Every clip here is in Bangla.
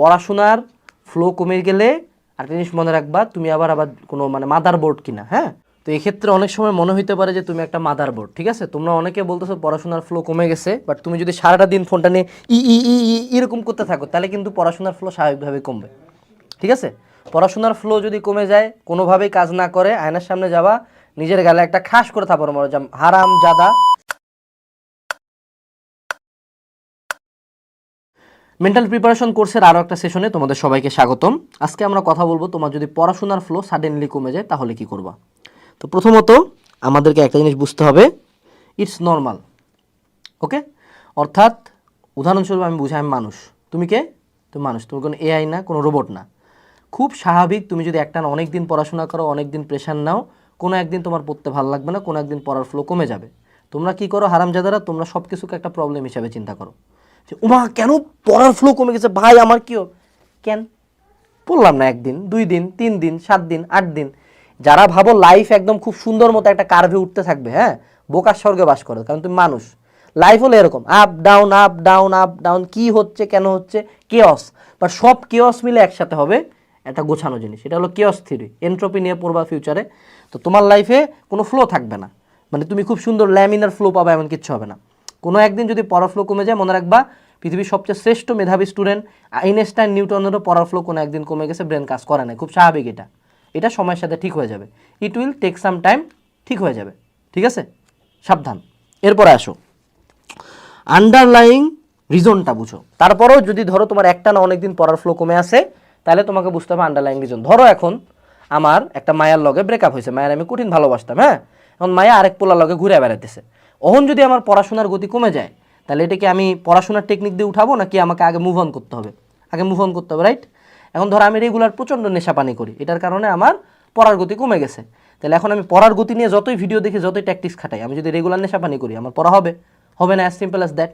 পড়াশোনার ফ্লো কমে গেলে একটা জিনিস মনে রাখবা, তুমি আবার আবার কোনো মানে মাদার বোর্ড কিনা হ্যাঁ? তো এক্ষেত্রে অনেক সময় মনে হইতে পারে যে তুমি একটা মাদার বোর্ড ঠিক আছে? তোমরা অনেকে বলতেছো পড়াশোনার ফ্লো কমে গেছে বাট তুমি যদি সারাটা দিন ফোনটা নিয়ে ই ই ই ই, এরকম করতে থাকো, তাহলে কিন্তু পড়াশোনার ফ্লো স্বাভাবিকভাবে কমবে, ঠিক আছে? পড়াশোনার ফ্লো যদি কমে যায়, কোনোভাবেই কাজ না করে, আয়নার সামনে যাবা, নিজের গালে একটা খাস করে থাপড় মারো হারাম জাদা মেন্টাল প্রিপারেশন কোর্সের আরও একটা সেশনে তোমাদের সবাইকে স্বাগতম। আজকে আমরা কথা বলব তোমার যদি পড়াশোনার ফ্লো সাডেনলি কমে যায়, তাহলে কি করবা? তো প্রথমত আমাদেরকে একটা জিনিস বুঝতে হবে ইটস নর্মাল ওকে অর্থাৎ উদাহরণস্বরূপ আমি বুঝাই, আমি মানুষ। তুমি কে? তুমি মানুষ। তুমি কোনো এআই না, কোনো রোবট না। খুব স্বাভাবিক তুমি যদি একটা অনেক দিন পড়াশোনা করো অনেক দিন প্রেশার নাও, কোনো একদিন তোমার পড়তে ভালো লাগবে না, কোনো একদিন পড়ার ফ্লো কমে যাবে। তোমরা কি করো, হারামজাদারা, তোমরা সব কিছুকে একটা প্রবলেম হিসাবে চিন্তা করো। যে, উমা, কেন পড়ার ফ্লো কমে গেছে? ভাই, আমার কি ও?" কেন? পড়লাম না, একদিন, দুই দিন, তিন দিন, সাত দিন, আট দিন। যারা ভাবো লাইফ একদম খুব সুন্দর মতো একটা কার্ভে উঠতে থাকবে হ্যাঁ? বোকার স্বর্গে বাস করো, কারণ তুমি মানুষ। লাইফ হলো এরকম up down up down up down কি হচ্ছে, কেন হচ্ছে? কেয়স বা সব কেয়স মিলে একসাথে হবে একটা গোছানো জিনিস। এটা হলো কেয়স থিওরি এন্ট্রপি নিয়ে পড়বা ফিউচারে তো তোমার লাইফে কোনো ফ্লো থাকবে না। মানে তুমি খুব সুন্দর ল্যামিনার ফ্লো পাবে, এমন কিচ্ছু হবে না। কোনো একদিন যদি পড়ার ফ্লো কমে যায়, মনে রাখবা পৃথিবীর সবচেয়ে শ্রেষ্ঠ মেধাবী স্টুডেন্ট আইনস্টাইন নিউটনেরও পড়ার ফ্লো কোনো একদিন কমে গেছে ব্রেন কাজ করে না খুব স্বাভাবিক এটা। এটা সময়ের সাথে ঠিক হয়ে যাবে। It will take some time ঠিক হয়ে যাবে। ঠিক আছে? সাবধান। এরপরে আসো। আন্ডারলাইং রিজনটা বুঝো। তারপরেও যদি ধরো তোমার একটা না অনেকদিন পড়ার ফ্লো কমে আসে, তাহলে তোমাকে বুঝতে হবে আন্ডারলাইং রিজন ধরো এখন আমার একটা মায়ার লগে ব্রেকআপ হয়েছে। মায়ের আমি কঠিন ভালোবাসতাম হ্যাঁ? এখন মায়া আরেক পোলার লগে ঘুরে বেড়াইতেছে। ওহন যদি আমার পড়াশোনার গতি কমে যায়, তাহলে এটাকে আমি পড়াশোনার টেকনিক দিয়ে উঠাবো, নাকি আমাকে আগে মুভ অন করতে হবে? আগে মুভ অন করতে হবে রাইট এখন ধরো আমি রেগুলার প্রচণ্ড নেশা পানি করি, এটার কারণে আমার পড়ার গতি কমে গেছে। তাহলে এখন আমি পড়ার গতি নিয়ে যতই ভিডিও দেখি, যতই ট্যাকটিক্স খাটাই, আমি যদি রেগুলার নেশা পানি করি, আমার পড়া হবে হবে না অ্যাজ সিম্পল অ্যাজ দ্যাট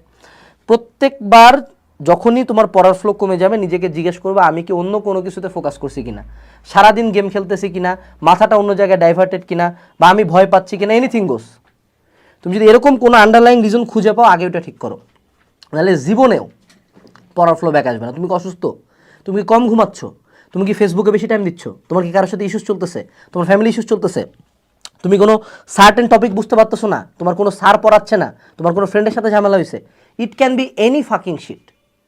প্রত্যেকবার যখনই তোমার পড়ার ফ্লো কমে যাবে, নিজেকে জিজ্ঞেস করবে, আমি কি অন্য কোনো কিছুতে ফোকাস করছি কিনা? সারাদিন গেম খেলতেছি কিনা? মাথাটা অন্য জায়গায় ডাইভার্টেড কিনা? বা আমি ভয় পাচ্ছি কিনা? এনিথিং গোস তুমি যদি এরকম কোনো আন্ডারলাইন রিজন খুঁজে পাও, আগে ওটা ঠিক করো। নাহলে জীবনেও পড়ার ফ্লো ব্যাক আসবে না। তুমি কি অসুস্থ? তুমি কি কম ঘুমাচ্ছ? তুমি কি ফেসবুকে বেশি টাইম দিচ্ছ? তোমার কি কারোর সাথে ইস্যুস চলতেছে? তোমার ফ্যামিলি ইস্যুস চলতেছে? তুমি কোনো সার্টেন টপিক বুঝতে পারতেছো না? তোমার কোনো সার পড়াচ্ছে না? তোমার কোনো ফ্রেন্ডের সাথে ঝামেলা হয়েছে? It can be any fucking shit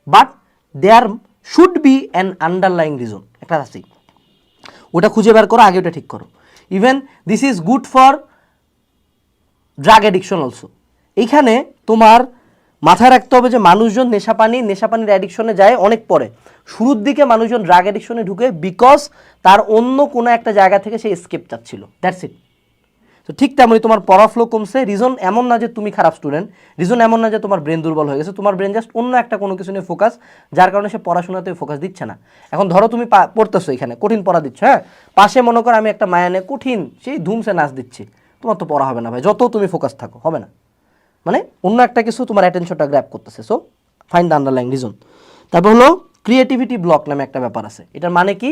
but there should be an underlying reason একটা আছে ওটা খুঁজে বের করো, আগে ওটা ঠিক করো। Even this is good for drug addiction also এইখানে তোমার মাথায় রাখতে হবে যে মানুষজন নেশাপানি নেশাপানির অ্যাডিকশনে যায় অনেক পরে। শুরুর দিকে মানুষজন ড্রাগ অ্যাডিকশনে ঢুকে বিকজ তার অন্য কোনো একটা জায়গা থেকে সে স্কেপ চাচ্ছিল। দ্যাটস ইট তো ঠিক তেমনই তোমার পড়া ফ্লো কমছে। রিজন এমন না যে তুমি খারাপ স্টুডেন্ট রিজন এমন না যে তোমার ব্রেন দুর্বল হয়ে গেছে। তোমার ব্রেন জাস্ট অন্য একটা কোনো কিছু নিয়ে ফোকাস যার কারণে সে পড়াশোনাতে ফোকাস দিচ্ছে না। এখন ধরো তুমি পড়তেছো এখানে, কঠিন পড়া দিচ্ছ হ্যাঁ? পাশে মনে করো আমি একটা মায়ানে কঠিন, সেই ধুমসে নাচ দিচ্ছি। তোমার তো পড়া হবে না ভাই, যত তুমি ফোকাস থাকো, হবে না। মানে অন্য একটা কিছু তোমার অ্যাটেনশনটা গ্র্যাপ করতেছে। So find the underlying reason তারপর হলো ক্রিয়েটিভিটি ব্লক নামে একটা ব্যাপার আছে। এটার মানে কি?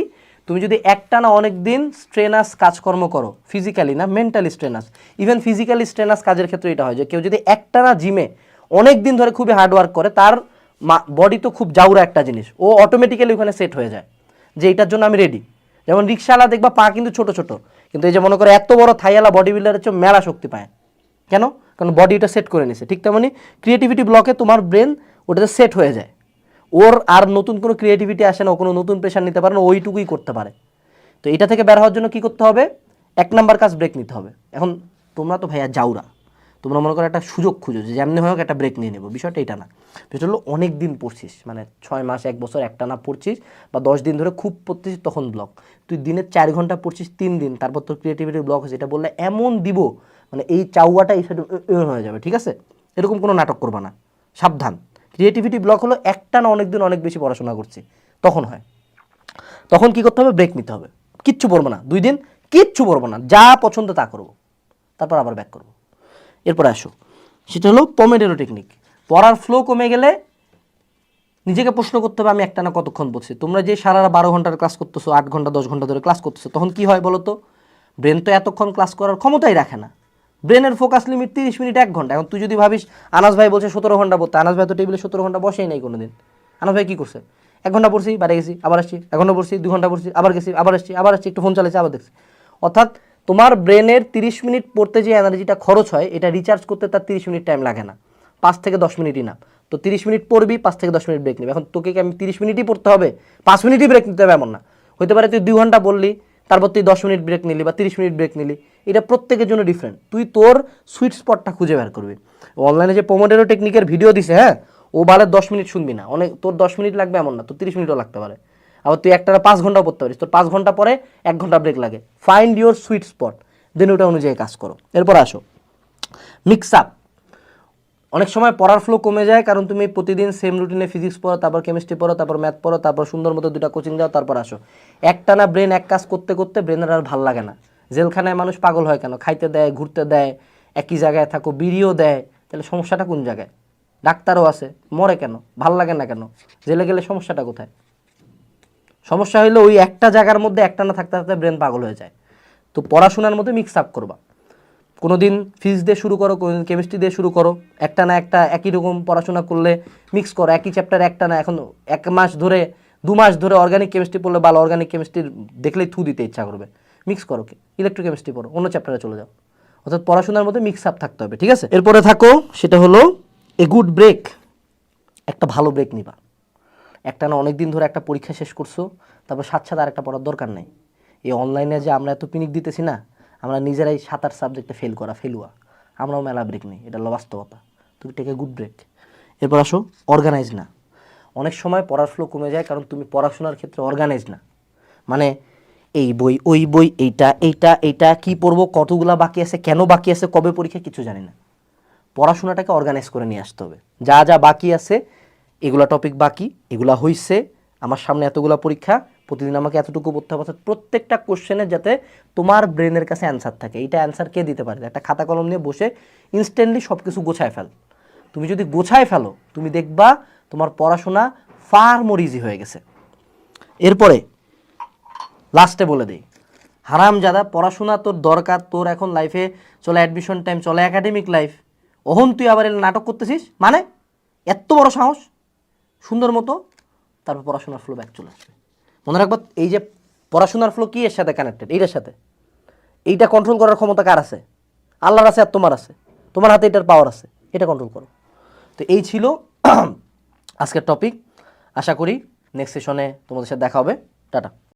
তুমি যদি একটা না অনেক দিন স্ট্রেনাস কাজকর্ম করো ফিজিক্যালি না mentally strenuous even physically strenuous কাজের ক্ষেত্রে এটা হয় যে, কেউ যদি একটা না জিমে অনেক দিন ধরে খুবই হার্ড ওয়ার্ক করে, তার বডি তো খুব জাউরা একটা জিনিস। ও অটোমেটিক্যালি ওখানে সেট হয়ে যায় যে, এটার জন্য আমি রেডি যেমন রিক্সাওয়ালা দেখবা পা কিন্তু ছোট ছোট। কিন্তু এই যে মনে করো এত বড় থাইয়ালা বডি বিল্ডার হচ্ছে মেলা শক্তি পায়। কেন? কারণ বডিটা সেট করে নিছে ঠিক তেমনি ক্রিয়েটিভিটি ব্লকে তোমার ব্রেন ওটাতে সেট হয়ে যায়। ওর আর নতুন কোনো ক্রিয়েটিভিটি আসে না কোনো নতুন প্রেশার নিতে পারে না ওইটুকুই করতে পারে। তো এটা থেকে বের হওয়ার জন্য কি করতে হবে? এক নাম্বার কাজ ব্রেক নিতে হবে। এখন তোমরা তো ভাইয়া যাওরা। তোমরা মনে করো একটা সুযোগ খুঁজো যে যেমনি হোক একটা ব্রেক নিয়ে নেব। বিষয়টা এটা না। বিষয়টা হলো অনেক দিন পড়ছিস মানে ছয় মাস, এক বছর একটা না পড়ছিস বা দশ দিন ধরে খুব পড়ছিস তখন ব্লক তুই দিনে চার ঘণ্টা পড়ছিস তিন দিন, তারপর তোর ক্রিয়েটিভিটি ব্লক হয়েছে। এটা বললে এমন দিব মানে এই চাউয়াটা এই সাইডে হয়ে যাবে, ঠিক আছে? এরকম কোনো নাটক করবা না। সাবধান। ক্রিয়েটিভিটি ব্লক হলো একটা না অনেক দিন অনেক বেশি পড়াশোনা করছি। তখন হয়। তখন কি করতে হবে? ব্রেক নিতে হবে। কিচ্ছু পড়ব না। দুই দিন কিচ্ছু পড়ব না। যা পছন্দ তা করব। তারপর আবার ব্যাক করব। এরপরে আসো। সেটা হলো পমেডেরো টেকনিক পড়ার ফ্লো কমে গেলে নিজেকে প্রশ্ন করতে হবে, আমি একটা না কতক্ষণ পড়ছি তোমরা যে সারা বারো ঘণ্টার ক্লাস করতেছো, আট ঘণ্টা, দশ ঘণ্টা ধরে ক্লাস করতেছো, তখন কি হয় বলো তো ব্রেন তো এতক্ষণ ক্লাস করার ক্ষমতাই রাখে না। ব্রেনের ফোকাস লিমিট তিরিশ মিনিট এক ঘণ্টা। এখন তুই যদি ভাবিস, আনাস ভাই বলছে সতেরো ঘণ্টা পড়তে, আনাস ভাই তো টেবিলে সতেরো ঘণ্টা বসেই নাই কোনোদিন। আনাস ভাই কী করছে? এক ঘণ্টা পড়ছি, বাইরে গেছি, আবার আসছি, এক ঘণ্টা পড়ছি, দু ঘণ্টা পড়ছি, আবার গেছি, আবার আসছি আবার আসছি, একটু ফোন চালাচ্ছি আবার দেখছি। অর্থাৎ তোমার ব্রেনের তিরিশ মিনিট পড়তে যে এনার্জিটা খরচ হয়, এটা রিচার্জ করতে তার তিরিশ মিনিট টাইম লাগে না। পাঁচ থেকে দশ মিনিটই না। তো তিরিশ মিনিট পড়বি, পাঁচ থেকে দশ মিনিট ব্রেক নিবি। এখন তোকে কি আমি তিরিশ মিনিটই পড়তে হবে? পাঁচ মিনিটই ব্রেক নিতে হবে এমন না। হতে পারে তুই দুই ঘণ্টা বললি তারপর তুই দশ মিনিট ব্রেক নিলি বা তিরিশ মিনিট ব্রেক নিলি। এটা প্রত্যেকের জন্য ডিফারেন্ট তুই তোর সুইট স্পটটা খুঁজে বের করবি। অনলাইনে যে পোমোডেরো টেকনিকের ভিডিও দিছে হ্যাঁ? ও বারে দশ মিনিট শুনবি না। অনেক তোর দশ মিনিট লাগবে এমন না। তোর তিরিশ মিনিটও লাগতে পারে। আবার তুই একটা পাঁচ ঘণ্টা পড়তে পারিস। তোর পাঁচ ঘণ্টা পরে এক ঘণ্টা ব্রেক লাগে। Find your sweet spot then ওটা অনুযায়ী কাজ করো। এরপর আসো। মিক্স আপ অনেক সময় পড়ার ফ্লো কমে যায়, কারণ তুমি প্রতিদিন সেম রুটিনে ফিজিক্স পড়ো, তারপর কেমিস্ট্রি পড়ো, তারপর ম্যাথ পড়ো, তারপর সুন্দর মতো দুটা কোচিং যাও, তারপর আসো। একটানা ব্রেন এক কাজ করতে করতে ব্রেনের আর ভালো লাগে না। জেলখানায় মানুষ পাগল হয় কেন? খাইতে দেয়, ঘুরতে দেয়, একই জায়গায় থাকো, বিড়িও দেয়। তাহলে সমস্যাটা কোন জায়গায়? ডাক্তারও আছে, মরে কেন? ভালো লাগে না কেন? জেলে গেলে সমস্যাটা কোথায়? সমস্যা হইলে ওই একটা জায়গার মধ্যে একটা না থাকতে থাকতে ব্রেন পাগল হয়ে যায়। তো পড়াশোনার মধ্যে মিক্স আপ করবা। কোনো দিন ফিজিক্স দিয়ে শুরু করো কোনো দিন কেমিস্ট্রি দিয়ে শুরু করো, একটা না একটা একই রকম পড়াশোনা করলে মিক্স করো, একই চ্যাপ্টার একটা না, এখন এক মাস ধরে, দু মাস ধরে অর্গানিক কেমিস্ট্রি পড়লে ভালো অর্গানিক কেমিস্ট্রি দেখলেই থু দিতে ইচ্ছা করবে। মিক্স করো ইলেকট্রোকেমিস্ট্রি পড়ো, অন্য চ্যাপ্টারে চলে যাও। অর্থাৎ পড়াশোনার মধ্যে মিক্স আপ থাকতে হবে, ঠিক আছে? এরপরে থাকো, সেটা হলো এ গুড ব্রেক একটা ভালো ব্রেক নিবা। একটা না অনেক দিন ধরে একটা পরীক্ষা শেষ করছ, তারপর সাত সাত আর একটা পড়ার দরকার নেই। এই অনলাইনে যে আমরা এত পিনিক দিতেছি না, আমরা নিজেরাই সাত আট সাবজেক্টে ফেল করা, ফেলুয়া। আমরাও মেলা ব্রেক নেই, এটা বাস্তবতা। তুমি টেকে গুড ব্রেক এরপর আসো অর্গানাইজ না। অনেক সময় পড়ার ফ্লো কমে যায়, কারণ তুমি পড়াশোনার ক্ষেত্রে অর্গানাইজ না। মানে এই বই, ওই বই, এইটা এইটা এইটা, কি পড়ব, কতগুলা বাকি আছে, কেন বাকি আছে, কবে পরীক্ষা, কিছু জানি না। পড়াশোনাটাকে অর্গানাইজ করে নিয়ে আসতে হবে। যা যা বাকি আছে এগুলা টপিক বাকি, এগুলা হইছে। আমার সামনে এতগুলা পরীক্ষা, প্রতিদিন আমাকে এতটুকু পড়তে হবে, অর্থাৎ প্রত্যেকটা কোশ্চেনের যাতে তোমার ব্রেনের কাছে অ্যান্সার থাকে। এইটা অ্যান্সার কে দিতে পারে? একটা খাতা কলম নিয়ে বসে ইনস্ট্যান্টলি সব কিছু গোছায় ফেল। তুমি যদি গোছায় ফেলো, তুমি দেখবা তোমার পড়াশোনা ফার মোর ইজি হয়ে গেছে। এরপরে লাস্টে বলে দিই। হারাম জাদা পড়াশোনা তোর দরকার, তোর এখন লাইফে চলে অ্যাডমিশন টাইম চলে একাডেমিক লাইফ ওহন তুই আবার নাটক করতেছিস? মানে? এত বড় সাহস। সুন্দর মতো তারপর পড়াশোনার ফ্লো ব্যাক চলে আসবে। মনে রাখবা, এই যে পড়াশোনার ফ্লো কি এর সাথে কানেক্টেড এইটার সাথে। এইটা কন্ট্রোল করার ক্ষমতা কার আছে? আল্লাহর আছে আর তোমার আছে। তোমার হাতে এটার পাওয়ার আছে। এটা কন্ট্রোল করো। তো এই ছিল আজকের টপিক আশা করি নেক্সট সেশনে তোমাদের সাথে দেখা হবে। টাটা।